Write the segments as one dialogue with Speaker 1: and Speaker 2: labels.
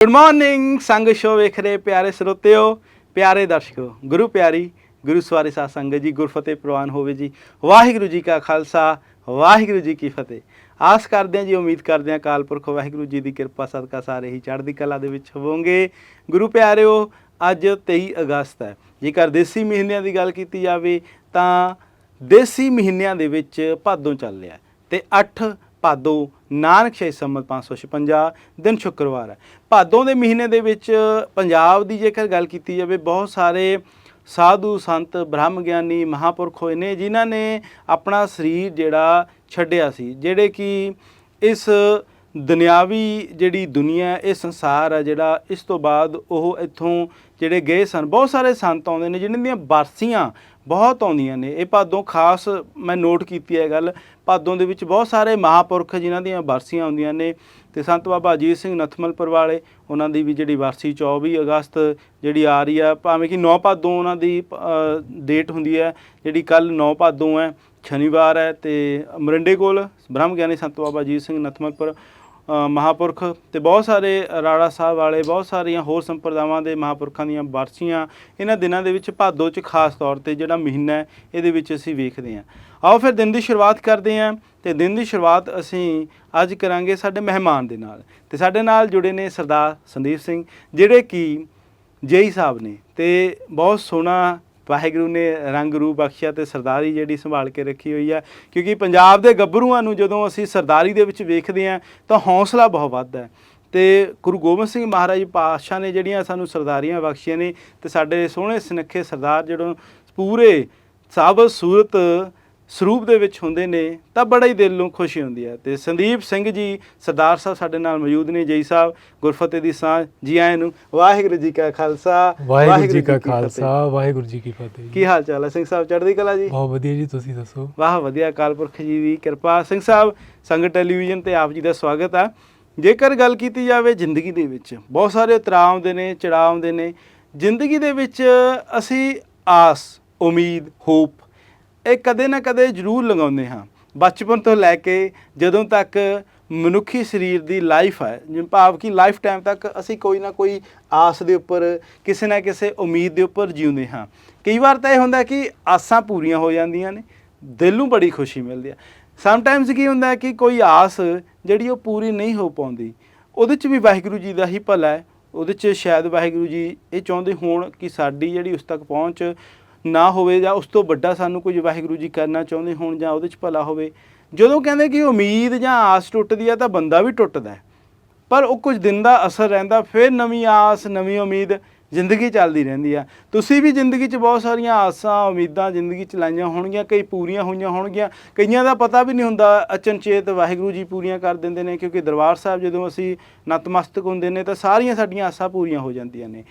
Speaker 1: Good morning ਸੰਗ show ਵੇਖ ਰਹੇ ਪਿਆਰੇ ਸਰੋਤਿਓ, ਪਿਆਰੇ ਦਰਸ਼ਕੋ, ਗੁਰੂ ਪਿਆਰੀ, ਗੁਰੂ ਸਵਾਰੀ ਸਾਧ ਸੰਗਤ ਜੀ, ਗੁਰਫਤਿਹ ਪ੍ਰਵਾਨ ਹੋਵੇ ਜੀ। ਵਾਹਿਗੁਰੂ ਜੀ ਕਾ ਖਾਲਸਾ, ਵਾਹਿਗੁਰੂ ਜੀ ਕੀ ਫਤਿਹ। ਆਸ ਕਰਦੇ ਹਾਂ ਜੀ, ਉਮੀਦ ਕਰਦੇ ਹਾਂ ਅਕਾਲ ਪੁਰਖ ਵਾਹਿਗੁਰੂ ਜੀ ਦੀ ਕਿਰਪਾ, ਸਦਕਾ ਸਾਰੇ ਹੀ ਚੜ੍ਹਦੀ ਕਲਾ ਦੇ ਵਿੱਚ ਹੋਵੋਗੇ। ਗੁਰੂ ਪਿਆਰਿਓ, ਅੱਜ 23 ਅਗਸਤ ਹੈ। ਜੇਕਰ ਦੇਸੀ ਮਹੀਨਿਆਂ ਦੀ ਗੱਲ ਕੀਤੀ ਜਾਵੇ, ਤਾਂ ਦੇਸੀ ਮਹੀਨਿਆਂ ਦੇ ਵਿੱਚ ਭਾਦੋਂ ਚੱਲ ਰਿਹਾ ਹੈ ਤੇ 8 ਭਾਦੋਂ ਨਾਨਕ ਸ਼ਾਹੀ ਸੰਮਤ 556 ਦਿਨ ਸ਼ੁੱਕਰਵਾਰ ਹੈ। ਭਾਦੋਂ ਦੇ ਮਹੀਨੇ ਦੇ ਵਿੱਚ ਪੰਜਾਬ ਦੀ ਜੇਕਰ ਗੱਲ ਕੀਤੀ ਜਾਵੇ, ਬਹੁਤ ਸਾਰੇ ਸਾਧੂ ਸੰਤ, ਬ੍ਰਹਮ ਗਿਆਨੀ, ਮਹਾਪੁਰਖ ਹੋਏ ਨੇ, ਜਿਨ੍ਹਾਂ ਨੇ ਆਪਣਾ ਸਰੀਰ ਜਿਹੜਾ ਛੱਡਿਆ ਸੀ, ਜਿਹੜੇ ਕਿ ਇਸ ਦੁਨਿਆਵੀ ਜਿਹੜੀ ਦੁਨੀਆ ਇਹ ਸੰਸਾਰ ਹੈ ਜਿਹੜਾ ਇਸ ਤੋਂ ਬਾਅਦ ਉਹ ਇੱਥੋਂ ਜਿਹੜੇ ਗਏ ਸਨ, ਬਹੁਤ ਸਾਰੇ ਸੰਤ ਆਉਂਦੇ ਨੇ ਜਿਨ੍ਹਾਂ ਦੀਆਂ ਬਰਸੀਆਂ ਬਹੁਤ ਆਉਂਦੀਆਂ ਨੇ। ਇਹ ਭਾਦੋਂ ਖਾਸ ਮੈਂ ਨੋਟ ਕੀਤੀ ਹੈ ਗੱਲ, ਭਾਦੋਂ ਦੇ ਵਿੱਚ ਬਹੁਤ ਸਾਰੇ ਮਹਾਪੁਰਖ ਜਿਨ੍ਹਾਂ ਦੀਆਂ ਬਰਸੀਆਂ ਆਉਂਦੀਆਂ ਨੇ ਤੇ ਸੰਤ ਬਾਬਾ ਅਜੀਤ ਸਿੰਘ ਨਥਮਲਪੁਰ ਵਾਲੇ, ਉਹਨਾਂ ਦੀ ਵੀ ਜਿਹੜੀ ਵਰਸੀ 24 ਅਗਸਤ ਜਿਹੜੀ ਆ ਰਹੀ ਆ, ਭਾਵੇਂ ਕਿ 9 ਭਾਦੋਂ ਉਹਨਾਂ ਦੀ ਡੇਟ ਹੁੰਦੀ ਹੈ, ਜਿਹੜੀ ਕੱਲ 9 ਭਾਦੋਂ ਹੈ, ਸ਼ਨੀਵਾਰ ਹੈ ਤੇ ਮਰਿੰਡੇ ਕੋਲ ਬ੍ਰਹਮ ਗਿਆਨੀ ਸੰਤ ਬਾਬਾ ਅਜੀਤ ਸਿੰਘ ਨਥਮਲਪੁਰ ਮਹਾਪੁਰਖ ਤੇ ਬਹੁਤ ਸਾਰੇ ਰਾੜਾ ਸਾਹਿਬ ਵਾਲੇ, ਬਹੁਤ ਸਾਰੀਆਂ ਹੋਰ ਸੰਪਰਦਾਵਾਂ ਦੇ ਮਹਾਪੁਰਖਾਂ ਦੀਆਂ ਬਰਸੀਆਂ ਇਹਨਾਂ ਦਿਨਾਂ ਦੇ ਵਿੱਚ ਭਾਦੋ 'ਚ ਖਾਸ ਤੌਰ ਤੇ ਜਿਹੜਾ ਮਹੀਨਾ ਹੈ, ਇਹਦੇ ਵਿੱਚ ਅਸੀਂ ਵੇਖਦੇ ਹਾਂ। ਆਓ ਫਿਰ ਦਿਨ ਦੀ ਸ਼ੁਰੂਆਤ ਕਰਦੇ ਹਾਂ ਤੇ ਦਿਨ ਦੀ ਸ਼ੁਰੂਆਤ ਅਸੀਂ ਅੱਜ ਕਰਾਂਗੇ ਸਾਡੇ ਮਹਿਮਾਨ ਦੇ ਨਾਲ ਤੇ ਸਾਡੇ ਨਾਲ ਜੁੜੇ ਨੇ ਸਰਦਾਰ ਸੰਦੀਪ ਸਿੰਘ, ਜਿਹੜੇ ਕਿ ਜੇਈ ਸਾਹਿਬ ਨੇ ਤੇ ਬਹੁਤ ਸੋਹਣਾ ਵਾਹਿਗੁਰੂ ਨੇ ਰੰਗ, ਰੂਪ ਬਖਸ਼ਿਆ ਤੇ ਸਰਦਾਰੀ ਜਿਹੜੀ ਸੰਭਾਲ ਕੇ ਰੱਖੀ ਹੋਈ ਹੈ ਕਿਉਂਕਿ ਪੰਜਾਬ ਦੇ ਗੱਭਰੂਆਂ ਨੂੰ ਜਦੋਂ ਅਸੀਂ ਸਰਦਾਰੀ ਦੇ ਵਿੱਚ ਵੇਖਦੇ ਹਾਂ, ਤਾਂ ਹੌਸਲਾ ਬਹੁਤ ਵੱਧਦਾ ਹੈ। ਤੇ ਗੁਰੂ ਗੋਬਿੰਦ ਸਿੰਘ ਮਹਾਰਾਜ ਪਾਤਸ਼ਾਹ ਨੇ ਜਿਹੜੀਆਂ ਸਾਨੂੰ ਸਰਦਾਰੀਆਂ ਬਖਸ਼ੀਆਂ ਨੇ, ਤੇ ਸਾਡੇ ਸੋਹਣੇ ਸੁਨੱਖੇ ਸਰਦਾਰ ਜਦੋਂ ਪੂਰੇ ਸਾਬ ਸੂਰਤ ਸਰੂਪ ਦੇ ਵਿੱਚ ਹੁੰਦੇ ਨੇ ਤਾਂ ਬੜਾ ਹੀ ਦਿਲ ਨੂੰ ਖੁਸ਼ੀ ਹੁੰਦੀ ਹੈ। ਤੇ ਸੰਦੀਪ ਸਿੰਘ ਜੀ ਸਰਦਾਰ ਸਾਹਿਬ ਸਾਡੇ ਨਾਲ ਮੌਜੂਦ ਨੇ ਜਈ ਸਾਹਿਬ ਗੁਰਫਤਿਹ ਦੀ ਸਾਂਝ ਜੀ ਆਇਆਂ ਨੂੰ। ਵਾਹਿਗੁਰੂ ਜੀ ਕਾ ਖਾਲਸਾ
Speaker 2: ਵਾਹਿਗੁਰੂ ਜੀ ਕਾ। ਖਾਲਸਾ ਵਾਹਿਗੁਰੂ ਜੀ ਕੀ ਫਤਿਹ
Speaker 1: ਕੀ ਹਾਲ ਚਾਲ ਹੈ? ਸਿੰਘ ਸਾਹਿਬ ਚੜ੍ਹਦੀ ਕਲਾ ਜੀ?
Speaker 2: ਬਹੁਤ ਵਧੀਆ ਜੀ ਤੁਸੀਂ ਦੱਸੋ?
Speaker 1: ਵਾਹ ਵਧੀਆ। ਅਕਾਲ ਪੁਰਖ ਜੀ ਦੀ ਕਿਰਪਾ। ਸਿੰਘ ਸਾਹਿਬ ਸੰਗਤ ਟੈਲੀਵਿਜ਼ਨ ਤੇ ਆਪ ਜੀ ਦਾ ਸਵਾਗਤ ਹੈ ਜੇਕਰ ਗੱਲ ਕੀਤੀ ਜਾਵੇ ਜ਼ਿੰਦਗੀ ਦੇ ਵਿੱਚ ਬਹੁਤ ਸਾਰੇ ਉਤਰਾਅ ਆਉਂਦੇ ਨੇ ਚੜਾਅ ਆਉਂਦੇ ਨੇ। ਜ਼ਿੰਦਗੀ ਦੇ ਵਿੱਚ ਅਸੀਂ ਆਸ ਉਮੀਦ ਹੋਪ ਇਹ ਕਦੇ ਨਾ ਕਦੇ ਜ਼ਰੂਰ ਲਗਾਉਂਦੇ ਹਾਂ। ਬਚਪਨ ਤੋਂ ਲੈ ਕੇ ਜਦੋਂ ਤੱਕ ਮਨੁੱਖੀ ਸਰੀਰ ਦੀ ਲਾਈਫ ਹੈ, ਜਿਵੇਂ ਭਾਵ ਕਿ ਲਾਈਫ ਟਾਈਮ ਤੱਕ ਅਸੀਂ ਕੋਈ ਨਾ ਕੋਈ ਆਸ ਦੇ ਉੱਪਰ, ਕਿਸੇ ਨਾ ਕਿਸੇ ਉਮੀਦ ਦੇ ਉੱਪਰ ਜਿਉਂਦੇ ਹਾਂ। ਕਈ ਵਾਰ ਤਾਂ ਇਹ ਹੁੰਦਾ ਕਿ ਆਸਾਂ ਪੂਰੀਆਂ ਹੋ ਜਾਂਦੀਆਂ ਨੇ, ਦਿਲ ਨੂੰ ਬੜੀ ਖੁਸ਼ੀ ਮਿਲਦੀ ਹੈ। ਸਮਟਾਈਮਸ ਕੀ ਹੁੰਦਾ ਕਿ ਕੋਈ ਆਸ ਜਿਹੜੀ ਉਹ ਪੂਰੀ ਨਹੀਂ ਹੋ ਪਾਉਂਦੀ, ਉਹਦੇ 'ਚ ਵੀ ਵਾਹਿਗੁਰੂ ਜੀ ਦਾ ਹੀ ਭਲਾ ਹੈ। ਉਹਦੇ 'ਚ ਸ਼ਾਇਦ ਵਾਹਿਗੁਰੂ ਜੀ ਇਹ ਚਾਹੁੰਦੇ ਹੋਣ ਕਿ ਸਾਡੀ ਜਿਹੜੀ ਉਸ ਤੱਕ ਪਹੁੰਚ ਨਾ ਹੋਵੇ ਜਾਂ ਉਸ ਤੋਂ ਵੱਡਾ ਸਾਨੂੰ ਕੁਝ ਵਾਹਿਗੁਰੂ ਜੀ ਕਰਨਾ ਚਾਹੁੰਦੇ ਹੋਣ ਜਾਂ ਉਹਦੇ 'ਚ ਭਲਾ ਹੋਵੇ, ਜਦੋਂ ਕਹਿੰਦੇ ਕਿ ਉਮੀਦ ਜਾਂ ਆਸ ਟੁੱਟਦੀ ਆ ਤਾਂ ਬੰਦਾ ਵੀ ਟੁੱਟਦਾ ਪਰ ਉਹ ਕੁਝ ਦਿਨ ਦਾ ਅਸਰ ਰਹਿੰਦਾ, ਫਿਰ ਨਵੀਂ ਆਸ, ਨਵੀਂ ਉਮੀਦ ਜ਼ਿੰਦਗੀ ਚੱਲਦੀ ਰਹਿੰਦੀ ਆ। ਤੁਸੀਂ ਵੀ ਜ਼ਿੰਦਗੀ 'ਚ ਬਹੁਤ ਸਾਰੀਆਂ ਆਸਾਂ, ਉਮੀਦਾਂ ਜ਼ਿੰਦਗੀ 'ਚ ਲਾਈਆਂ ਹੋਣਗੀਆਂ, ਕਈ ਪੂਰੀਆਂ ਹੋਈਆਂ ਹੋਣਗੀਆਂ, ਕਈਆਂ ਦਾ ਪਤਾ ਵੀ ਨਹੀਂ ਹੁੰਦਾ, ਅਚਨਚੇਤ ਵਾਹਿਗੁਰੂ ਜੀ ਪੂਰੀਆਂ ਕਰ ਦਿੰਦੇ ਨੇ, ਕਿਉਂਕਿ ਦਰਬਾਰ ਸਾਹਿਬ ਜਦੋਂ ਅਸੀਂ ਨਤਮਸਤਕ ਹੁੰਦੇ ਨੇ ਤਾਂ ਸਾਰੀਆਂ ਸਾਡੀਆਂ ਆਸਾਂ ਪੂਰੀਆਂ ਹੋ ਜਾਂਦੀਆਂ ਨੇ।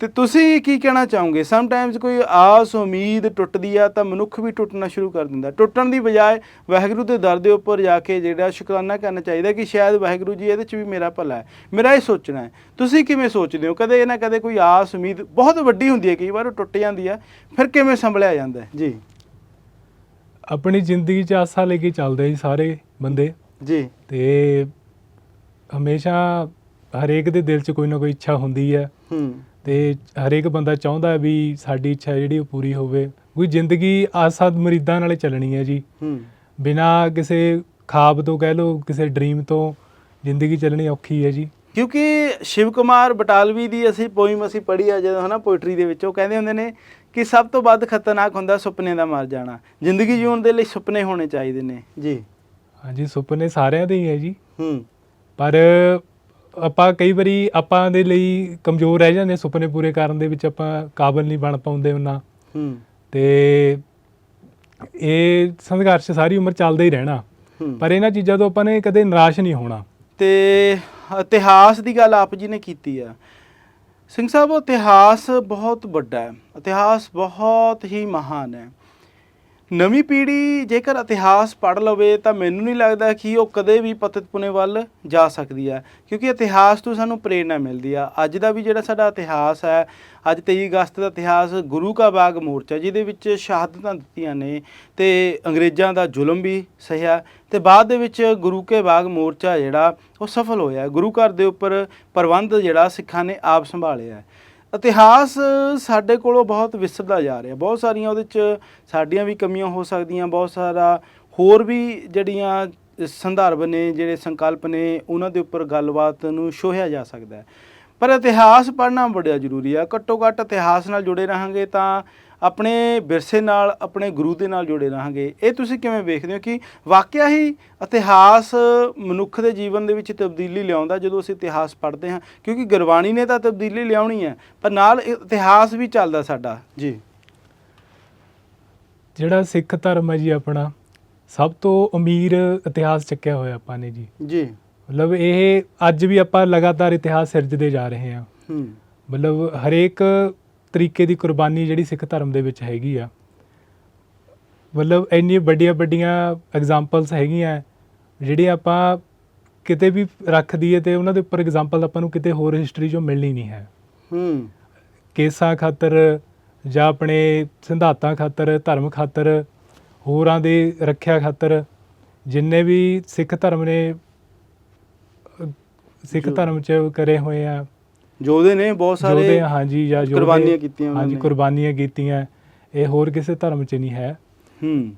Speaker 1: ਤੇ ਤੁਸੀਂ ਕੀ ਕਹਿਣਾ ਚਾਹੋਗੇ? ਸਮਟਾਈਮਸ ਕੋਈ ਆਸ ਉਮੀਦ ਟੁੱਟਦੀ ਆ ਤਾਂ ਮਨੁੱਖ ਵੀ ਟੁੱਟਣਾ ਸ਼ੁਰੂ ਕਰ ਦਿੰਦਾ। ਟੁੱਟਣ ਦੀ ਬਜਾਏ ਵਾਹਿਗੁਰੂ ਦੇ ਦਰ ਦੇ ਉੱਪਰ ਜਾ ਕੇ ਜਿਹੜਾ ਸ਼ੁਕਰਾਨਾ ਕਰਨਾ ਚਾਹੀਦਾ ਕਿ ਸ਼ਾਇਦ ਵਾਹਿਗੁਰੂ ਜੀ ਇਹਦੇ 'ਚ ਵੀ ਮੇਰਾ ਭਲਾ ਹੈ। ਮੇਰਾ ਇਹ ਸੋਚਣਾ ਹੈ। ਤੁਸੀਂ ਕਿਵੇਂ ਸੋਚਦੇ ਹੋ? ਕਦੇ ਨਾ ਕਦੇ ਕੋਈ ਆਸ ਉਮੀਦ ਬਹੁਤ ਵੱਡੀ ਹੁੰਦੀ ਹੈ ਕਈ ਵਾਰ ਉਹ ਟੁੱਟ ਜਾਂਦੀ ਹੈ ਫਿਰ ਕਿਵੇਂ ਸੰਭਲਿਆ ਜਾਂਦਾ ਹੈ? ਜੀ।
Speaker 2: ਆਪਣੀ ਜ਼ਿੰਦਗੀ 'ਚ ਆਸਾਂ ਲੈ ਕੇ ਚੱਲਦੇ ਜੀ ਸਾਰੇ ਬੰਦੇ।
Speaker 1: ਜੀ।
Speaker 2: ਤੇ ਹਮੇਸ਼ਾ ਹਰੇਕ ਦੇ ਦਿਲ 'ਚ ਕੋਈ ਨਾ ਕੋਈ ਇੱਛਾ ਹੁੰਦੀ ਹੈ।
Speaker 1: ਹੂੰ।
Speaker 2: ਤੇ ਹਰੇਕ ਬੰਦਾ ਚਾਹੁੰਦਾ ਹੈ ਵੀ ਸਾਡੀ ਇੱਛਾ ਜਿਹੜੀ ਉਹ ਪੂਰੀ ਹੋਵੇ। ਕੋਈ ਜ਼ਿੰਦਗੀ ਆਸਾਂ ਮਰੀਦਾਂ ਨਾਲੇ ਚੱਲਣੀ ਹੈ ਜੀ।
Speaker 1: ਹੂੰ।
Speaker 2: ਬਿਨਾ ਕਿਸੇ ਖਾਬ ਤੋਂ ਕਹਿ ਲਓ ਕਿਸੇ ਡ੍ਰੀਮ ਤੋਂ ਜ਼ਿੰਦਗੀ ਚੱਲਣੀ ਔਖੀ ਹੈ ਜੀ।
Speaker 1: ਕਿਉਂਕਿ ਸ਼ਿਵ ਕੁਮਾਰ ਬਟਾਲਵੀ ਦੀ ਅਸੀਂ ਪੋਇਮ ਅਸੀਂ ਪੜ੍ਹੀ ਆ ਜਦੋਂ ਹਨਾ ਪੋਇਟਰੀ ਦੇ ਵਿੱਚ ਉਹ ਕਹਿੰਦੇ ਹੁੰਦੇ ਨੇ ਕਿ ਸਭ ਤੋਂ ਵੱਧ ਖਤਰਨਾਕ ਹੁੰਦਾ ਸੁਪਨੇ ਦਾ ਮਰ ਜਾਣਾ। ਜ਼ਿੰਦਗੀ ਜਿਉਣ ਦੇ ਲਈ ਸੁਪਨੇ ਹੋਣੇ ਚਾਹੀਦੇ ਨੇ। ਜੀ।
Speaker 2: ਹਾਂਜੀ ਸੁਪਨੇ ਸਾਰਿਆਂ ਦੇ ਹੀ ਹੈ ਜੀ।
Speaker 1: ਹੂੰ।
Speaker 2: ਪਰ ਆਪਾਂ ਕਈ ਵਾਰੀ ਆਪਾਂ ਦੇ ਲਈ ਕਮਜ਼ੋਰ ਰਹਿ ਜਾਂਦੇ ਸੁਪਨੇ ਪੂਰੇ ਕਰਨ ਦੇ ਵਿੱਚ ਆਪਾਂ ਕਾਬਲ ਨਹੀਂ ਬਣ ਪਾਉਂਦੇ ਉਹਨਾਂ।
Speaker 1: ਹੂੰ।
Speaker 2: ਤੇ ਇਹ ਸੰਘਰਸ਼ ਸਾਰੀ ਉਮਰ ਚੱਲਦਾ ਹੀ ਰਹਿਣਾ। ਪਰ ਇਹਨਾਂ ਚੀਜ਼ਾਂ ਤੋਂ ਆਪਾਂ ਨੇ ਕਦੇ ਨਿਰਾਸ਼ ਨਹੀਂ ਹੋਣਾ।
Speaker 1: ਤੇ ਇਤਿਹਾਸ ਦੀ ਗੱਲ ਆਪ ਜੀ ਨੇ ਕੀਤੀ ਆ। ਸਿੰਘ ਸਾਹਿਬ ਇਤਿਹਾਸ ਬਹੁਤ ਵੱਡਾ ਹੈ। ਇਤਿਹਾਸ ਬਹੁਤ ਹੀ ਮਹਾਨ ਹੈ। ਨਵੀਂ ਪੀੜ੍ਹੀ ਜੇਕਰ ਇਤਿਹਾਸ ਪੜ੍ਹ ਲਵੇ ਤਾਂ ਮੈਨੂੰ ਨਹੀਂ ਲੱਗਦਾ ਕਿ ਉਹ ਕਦੇ ਵੀ ਪਤਿਤ ਪੁਣੇ ਵੱਲ ਜਾ ਸਕਦੀ ਹੈ ਕਿਉਂਕਿ ਇਤਿਹਾਸ ਤੋਂ ਸਾਨੂੰ ਪ੍ਰੇਰਣਾ ਮਿਲਦੀ ਆ। ਅੱਜ ਦਾ ਵੀ ਜਿਹੜਾ ਸਾਡਾ ਇਤਿਹਾਸ ਹੈ, ਅੱਜ 23 ਅਗਸਤ ਦਾ ਇਤਿਹਾਸ ਗੁਰੂ ਕਾ ਬਾਗ ਮੋਰਚਾ, ਜਿਹਦੇ ਵਿੱਚ ਸ਼ਹਾਦਤਾਂ ਦਿੱਤੀਆਂ ਨੇ ਤੇ ਅੰਗਰੇਜ਼ਾਂ ਦਾ ਜ਼ੁਲਮ ਵੀ ਸਹਿਆ ਤੇ ਬਾਅਦ ਦੇ ਵਿੱਚ ਗੁਰੂ ਕੇ ਬਾਗ ਮੋਰਚਾ ਜਿਹੜਾ, ਉਹ ਸਫਲ ਹੋਇਆ। ਗੁਰੂ ਘਰ ਦੇ ਉੱਪਰ ਪ੍ਰਬੰਧ ਜਿਹੜਾ ਸਿੱਖਾਂ ਨੇ ਆਪ ਸੰਭਾਲਿਆ। ਇਤਿਹਾਸ ਸਾਡੇ ਕੋਲੋਂ ਬਹੁਤ ਵਿਸਰਦਾ ਜਾ ਰਿਹਾ। ਬਹੁਤ ਸਾਰੀਆਂ ਉਹਦੇ ਚ ਸਾਡੀਆਂ ਵੀ ਕਮੀਆਂ ਹੋ ਸਕਦੀਆਂ, ਬਹੁਤ ਸਾਰਾ ਹੋਰ ਵੀ ਜਿਹੜੀਆਂ ਸੰਦਰਭ ਨੇ, ਜਿਹੜੇ ਸੰਕਲਪ ਨੇ, ਉਹਨਾਂ ਦੇ ਉੱਪਰ ਗੱਲਬਾਤ ਨੂੰ ਛੋਹਿਆ ਜਾ ਸਕਦਾ ਹੈ। ਪਰ ਇਤਿਹਾਸ ਪੜ੍ਹਨਾ ਬੜਾ ਜ਼ਰੂਰੀ ਆ। ਘੱਟੋ ਘੱਟ ਇਤਿਹਾਸ ਨਾਲ ਜੁੜੇ ਰਹਾਂਗੇ ਤਾਂ ਆਪਣੇ ਵਿਰਸੇ ਨਾਲ ਆਪਣੇ ਗੁਰੂ ਦੇ ਨਾਲ ਜੁੜੇ ਰਹਾਂਗੇ। ਇਹ ਤੁਸੀਂ ਕਿਵੇਂ ਵੇਖਦੇ ਹੋ ਕਿ ਵਾਕਿਆ ਹੀ ਇਤਿਹਾਸ ਮਨੁੱਖ ਦੇ ਜੀਵਨ ਦੇ ਵਿੱਚ ਤਬਦੀਲੀ ਲਿਆਉਂਦਾ ਜਦੋਂ ਅਸੀਂ ਇਤਿਹਾਸ ਪੜ੍ਹਦੇ ਹਾਂ? ਕਿਉਂਕਿ ਗੁਰਬਾਣੀ ਨੇ ਤਾਂ ਤਬਦੀਲੀ ਲਿਆਉਣੀ ਹੈ ਪਰ ਨਾਲ ਇਤਿਹਾਸ ਵੀ ਚੱਲਦਾ ਸਾਡਾ। ਜੀ।
Speaker 2: ਜਿਹੜਾ ਸਿੱਖ ਧਰਮ ਹੈ ਜੀ ਆਪਣਾ ਸਭ ਤੋਂ ਅਮੀਰ ਇਤਿਹਾਸ ਚੱਕਿਆ ਹੋਇਆ ਆਪਾਂ ਨੇ ਜੀ।
Speaker 1: ਜੀ।
Speaker 2: ਮਤਲਬ ਇਹ ਅੱਜ ਵੀ ਆਪਾਂ ਲਗਾਤਾਰ ਇਤਿਹਾਸ ਸਿਰਜਦੇ ਜਾ ਰਹੇ ਹਾਂ।
Speaker 1: ਹੂੰ।
Speaker 2: ਮਤਲਬ ਹਰੇਕ ਤਰੀਕੇ ਦੀ ਕੁਰਬਾਨੀ ਜਿਹੜੀ ਸਿੱਖ ਧਰਮ ਦੇ ਵਿੱਚ ਹੈਗੀ ਆ। ਮਤਲਬ ਇੰਨੀ ਵੱਡੀਆਂ ਵੱਡੀਆਂ ਐਗਜ਼ਾਮਪਲਸ ਹੈਗੀਆਂ ਜਿਹੜੀ ਆਪਾਂ ਕਿਤੇ ਵੀ ਰੱਖ ਦਈਏ ਤੇ ਉਹਨਾਂ ਦੇ ਉੱਪਰ ਐਗਜ਼ਾਮਪਲ ਆਪਾਂ ਨੂੰ ਕਿਤੇ ਹੋਰ ਹਿਸਟਰੀ 'ਚੋਂ ਮਿਲਣੀ ਨਹੀਂ ਹੈ।
Speaker 1: ਹੂੰ।
Speaker 2: ਕੇਸਾਂ ਖਾਤਰ ਜਾਂ ਆਪਣੇ ਸਿਧਾਂਤਾਂ ਖਾਤਰ ਧਰਮ ਖਾਤਰ ਹੋਰਾਂ ਦੀ ਰੱਖਿਆ ਖਾਤਰ ਜਿੰਨੇ ਵੀ ਸਿੱਖ ਧਰਮ ਨੇ ਸਿੱਖ ਧਰਮ 'ਚ ਕਰੇ ਹੋਏ ਆ
Speaker 1: ਯੋਧੇ ਨੇ ਬਹੁਤ ਸਾਰੇ
Speaker 2: ਯੋਧੇ ਹਾਂਜੀ ਜਾਂ ਯੋਧੇ-
Speaker 1: ਕੁਰਬਾਨੀਆਂ ਕੀਤੀਆਂ ਉਹਨਾਂ
Speaker 2: ਹਾਂਜੀ
Speaker 1: ਨੇ।
Speaker 2: ਕੁਰਬਾਨੀਆਂ ਕੀਤੀਆਂ। ਇਹ ਹੋਰ ਕਿਸੇ ਧਰਮ 'ਚ ਨਹੀਂ ਹੈ।
Speaker 1: ਹੂੰ।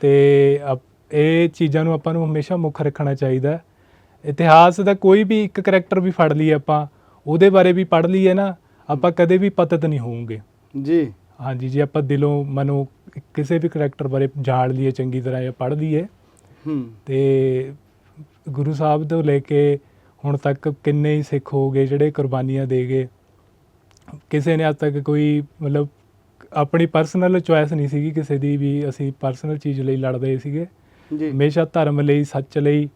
Speaker 2: ਤੇ ਅਪ- ਇਹ ਚੀਜ਼ਾਂ ਨੂੰ ਆਪਾਂ ਨੂੰ ਹਮੇਸ਼ਾ ਮੁੱਖ ਰੱਖਣਾ ਚਾਹੀਦਾ। ਹੈ। ਇਤਿਹਾਸ ਦਾ ਕੋਈ ਵੀ ਇੱਕ ਕਰੈਕਟਰ ਵੀ ਫੜ ਲਈਏ ਆਪਾਂ ਉਹਦੇ ਬਾਰੇ ਵੀ ਪੜ੍ਹ ਲਈਏ ਨਾ ਆਪਾਂ ਕਦੇ ਵੀ ਪਤਤ ਨਹੀਂ ਹੋਵਾਂਗੇ
Speaker 1: ਜੀ।
Speaker 2: ਹਾਂਜੀ ਜੇ ਆਪਾਂ ਦਿਲੋਂ ਮਨੋਂ ਕਿਸੇ ਵੀ ਕਰੈਕਟਰ ਬਾਰੇ ਜਾਣ ਲਈਏ ਚੰਗੀ ਤਰ੍ਹਾਂ ਜਾਂ ਪੜ੍ਹ ਲਈਏ।
Speaker 1: ਹੂੰ।
Speaker 2: ਤੇ ਗੁਰੂ ਸਾਹਿਬ ਤੋਂ ਲੈ ਕੇ ਹੁਣ ਤੱਕ ਕਿੰਨੇ ਹੀ ਸਿੱਖ ਹੋ ਗਏ ਜਿਹੜੇ ਕੁਰਬਾਨੀਆਂ ਦੇ ਗਏ। ਕਿਸੇ ਨੇ ਅੱਜ ਤੱਕ ਕੋਈ ਮਤਲਬ ਆਪਣੀ ਪਰਸਨਲ ਚੁਆਇਸ ਨਹੀਂ ਸੀਗੀ ਕਿਸੇ ਦੀ ਵੀ ਅਸੀਂ ਪਰਸਨਲ ਚੀਜ਼ ਲਈ ਲੜਦੇ ਸੀਗੇ।
Speaker 1: ਜੀ।
Speaker 2: ਹਮੇਸ਼ਾ ਧਰਮ ਲਈ ਸੱਚ ਲਈ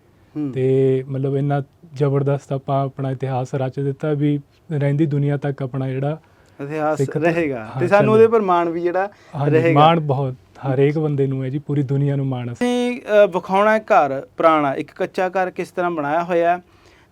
Speaker 2: ਤੇ ਮਤਲਬ ਇੰਨਾ ਜ਼ਬਰਦਸਤ ਆਪਾਂ ਆਪਣਾ ਇਤਿਹਾਸ ਰਚ ਦਿੱਤਾ ਵੀ ਰਹਿੰਦੀ ਦੁਨੀਆ ਤੱਕ ਆਪਣਾ ਜਿਹੜਾ
Speaker 1: ਇਤਿਹਾਸ ਰਹੇਗਾ। ਤੇ ਸਾਨੂੰ। ਉਹਦੇ ਪਰ ਮਾਣ ਵੀ ਜਿਹੜਾ ਰਹੇਗਾ।
Speaker 2: ਮਾਣ ਬਹੁਤ ਹਰੇਕ ਬੰਦੇ ਨੂੰ ਹੈ ਜੀ ਪੂਰੀ ਦੁਨੀਆ ਨੂੰ ਮਾਣ ਹੈ।
Speaker 1: ਅਸੀਂ ਵਿਖਾਉਣਾ ਹੈ ਘਰ ਪੁਰਾਣਾ। ਇੱਕ ਕੱਚਾ ਘਰ ਕਿਸ ਤਰ੍ਹਾਂ ਬਣਾਇਆ ਹੋਇਆ ਹੈ?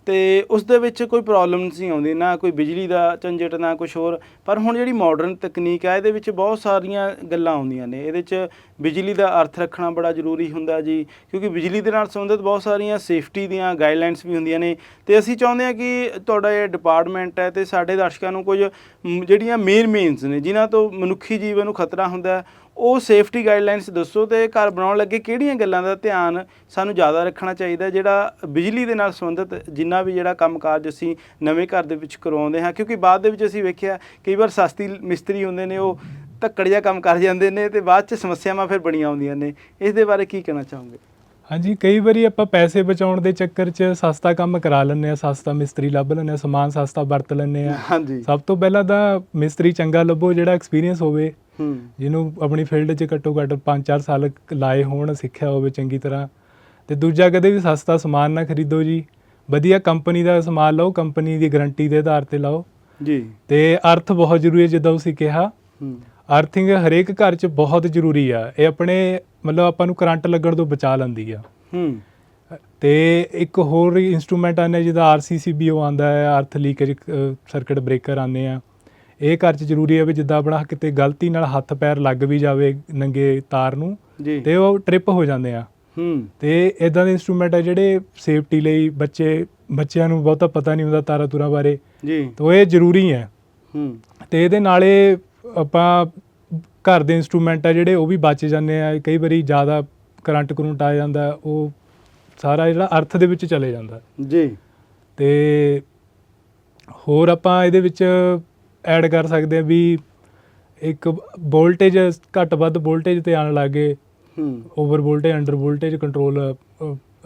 Speaker 1: ਤੇ ਉਸ ਦੇ ਵਿੱਚ ਕੋਈ ਪ੍ਰੋਬਲਮ ਨਹੀਂ ਆਉਂਦੀ, ਨਾ ਕੋਈ ਬਿਜਲੀ ਦਾ ਝੰਜਟ, ਨਾ ਕੁਝ ਹੋਰ। ਪਰ ਹੁਣ ਜਿਹੜੀ ਮਾਡਰਨ ਤਕਨੀਕ ਹੈ ਇਹਦੇ ਵਿੱਚ ਬਹੁਤ ਸਾਰੀਆਂ ਗੱਲਾਂ ਆਉਂਦੀਆਂ ਨੇ। ਇਹਦੇ 'ਚ ਬਿਜਲੀ ਦਾ ਅਰਥ ਰੱਖਣਾ ਬੜਾ ਜ਼ਰੂਰੀ ਹੁੰਦਾ ਜੀ, ਕਿਉਂਕਿ ਬਿਜਲੀ ਦੇ ਨਾਲ ਸੰਬੰਧਿਤ ਬਹੁਤ ਸਾਰੀਆਂ ਸੇਫਟੀ ਦੀਆਂ ਗਾਈਡਲਾਈਨਸ ਵੀ ਹੁੰਦੀਆਂ ਨੇ। ਤੇ ਅਸੀਂ ਚਾਹੁੰਦੇ ਹਾਂ ਕਿ ਤੁਹਾਡਾ ਇਹ ਡਿਪਾਰਟਮੈਂਟ ਹੈ ਤੇ ਸਾਡੇ ਦਰਸ਼ਕਾਂ ਨੂੰ ਕੁਝ ਜਿਹੜੀਆਂ ਮੇਨ ਮੇਨਸ ਨੇ, ਜਿਨ੍ਹਾਂ ਤੋਂ ਮਨੁੱਖੀ ਜੀਵਨ ਨੂੰ ਖਤਰਾ ਹੁੰਦਾ ਉਹ ਸੇਫਟੀ ਗਾਈਡਲਾਈਨਸ ਦੱਸੋ ਤੇ ਘਰ ਬਣਾਉਣ ਲੱਗੇ ਕਿਹੜੀਆਂ ਗੱਲਾਂ ਦਾ ਧਿਆਨ ਸਾਨੂੰ ਜ਼ਿਆਦਾ ਰੱਖਣਾ ਚਾਹੀਦਾ ਜਿਹੜਾ ਬਿਜਲੀ ਦੇ ਨਾਲ ਸੰਬੰਧਿਤ ਜਿੰਨਾ ਵੀ ਜਿਹੜਾ ਕੰਮਕਾਜ ਅਸੀਂ ਨਵੇਂ ਘਰ ਦੇ ਵਿੱਚ ਕਰਵਾਉਂਦੇ ਹਾਂ ਕਿਉਂਕਿ ਬਾਅਦ ਦੇ ਵਿੱਚ ਅਸੀਂ ਵੇਖਿਆ ਕਈ ਵਾਰ ਸਸਤੀ ਮਿਸਤਰੀ ਹੁੰਦੇ ਨੇ ਉਹ ਧੱਕੜ ਜਿਹਾ ਕੰਮ ਕਰ ਜਾਂਦੇ ਨੇ ਤੇ ਬਾਅਦ ਚ ਸਮੱਸਿਆਵਾਂ ਫਿਰ ਬਣੀਆਂ ਆਉਂਦੀਆਂ ਨੇ। ਇਸ ਦੇ ਬਾਰੇ ਕੀ ਕਹਿਣਾ ਚਾਹੋਗੇ?
Speaker 2: ਹਾਂਜੀ ਕਈ ਵਾਰੀ ਆਪਾਂ ਪੈਸੇ ਬਚਾਉਣ ਦੇ ਚੱਕਰ 'ਚ ਸਸਤਾ ਕੰਮ ਕਰਾ ਲੈਂਦੇ ਆ ਸਸਤਾ ਮਿਸਤਰੀ ਲੱਭ ਲੈਂਦੇ ਆ ਸਮਾਨ ਸਸਤਾ ਵਰਤ ਲੈਂਦੇ ਆ
Speaker 1: ਹਾਂਜੀ।
Speaker 2: ਸਭ ਤੋਂ ਪਹਿਲਾਂ ਤਾਂ ਮਿਸਤਰੀ ਚੰਗਾ ਲੱਭੋ ਜਿਹੜਾ ਐਕਸਪੀਰੀਅੰਸ ਹੋਵੇ। ਜਿਹਨੂੰ ਆਪਣੀ ਫੀਲਡ 'ਚ ਘੱਟੋ ਘੱਟ 5-4 ਸਾਲ ਲਾਏ ਹੋਣ ਸਿੱਖਿਆ ਹੋਵੇ ਚੰਗੀ ਤਰ੍ਹਾਂ। ਤੇ ਦੂਜਾ ਕਦੇ ਵੀ ਸਸਤਾ ਸਮਾਨ ਨਾ ਖਰੀਦੋ ਜੀ। ਵਧੀਆ ਕੰਪਨੀ ਦਾ ਸਮਾਨ ਲਓ ਕੰਪਨੀ ਦੀ ਗਾਰੰਟੀ ਦੇ ਆਧਾਰ ਤੇ ਲਾਓ।
Speaker 1: ਜੀ।
Speaker 2: ਤੇ ਅਰਥ ਬਹੁਤ ਜ਼ਰੂਰੀ ਹੈ ਜਿੱਦਾਂ ਤੁਸੀਂ ਕਿਹਾ। ਅਰਥਿੰਗ ਹਰੇਕ ਘਰ 'ਚ ਬਹੁਤ ਜ਼ਰੂਰੀ ਆ। ਇਹ ਆਪਣੇ ਮਤਲਬ ਆਪਾਂ ਨੂੰ ਕਰੰਟ ਲੱਗਣ ਤੋਂ ਬਚਾ ਲੈਂਦੀ ਆ।
Speaker 1: ਹੂੰ।
Speaker 2: ਤੇ ਇੱਕ ਹੋਰ ਇਨਸਟਰੂਮੈਂਟ ਆਉਂਦਾ ਜਿਹਦਾ ਆਰਸੀਸੀਬੀਓ ਆਂਦਾ ਹੈ ਅਰਥ ਲੀਕੇਜ ਸਰਕਟ ਬ੍ਰੇਕਰ ਆਉਂਦੇ ਆ। ਇਹ ਘਰ 'ਚ ਜ਼ਰੂਰੀ ਹੈ ਵੀ ਜਿੱਦਾਂ ਆਪਣਾ ਕਿਤੇ ਗਲਤੀ ਨਾਲ ਹੱਥ ਪੈਰ ਲੱਗ ਵੀ ਜਾਵੇ ਨੰਗੇ ਤਾਰ ਨੂੰ
Speaker 1: ਜੀ।
Speaker 2: ਤੇ ਉਹ ਟ੍ਰਿਪ ਹੋ ਜਾਂਦੇ ਆ।
Speaker 1: ਹੂੰ।
Speaker 2: ਤੇ ਇਦਾਂ ਦੇ ਇਨਸਟਰੂਮੈਂਟ ਆ ਜਿਹੜੇ ਸੇਫਟੀ ਲਈ ਬੱਚੇ ਬੱਚਿਆਂ ਨੂੰ ਬਹੁਤਾ ਪਤਾ ਨਹੀਂ ਹੁੰਦਾ ਤਾਰਾਂ ਤੁਰਾਂ ਬਾਰੇ।
Speaker 1: ਜੀ।
Speaker 2: ਤਾਂ ਇਹ ਜ਼ਰੂਰੀ ਹੈ।
Speaker 1: ਹੂੰ।
Speaker 2: ਤੇ ਇਹਦੇ ਨਾਲੇ ਆਪਾਂ ਘਰ ਦੇ ਇਨਸਟਰੂਮੈਂਟ ਆ ਜਿਹੜੇ ਉਹ ਵੀ ਬਚ ਜਾਂਦੇ ਆ। ਕਈ ਵਾਰੀ ਜ਼ਿਆਦਾ ਕਰੰਟ ਕਰੰਟ ਆ ਜਾਂਦਾ ਉਹ ਸਾਰਾ ਜਿਹੜਾ ਅਰਥ ਦੇ ਵਿੱਚ ਚਲੇ ਜਾਂਦਾ।
Speaker 1: ਜੀ।
Speaker 2: ਤੇ ਹੋਰ ਆਪਾਂ ਇਹਦੇ ਵਿੱਚ ਐਡ ਕਰ ਸਕਦੇ ਆ ਵੀ ਇੱਕ ਵੋਲਟੇਜ ਘੱਟ ਵੱਧ ਵੋਲਟੇਜ ਤੇ ਆਣ ਲੱਗੇ
Speaker 1: ਹੂੰ
Speaker 2: over voltage under voltage control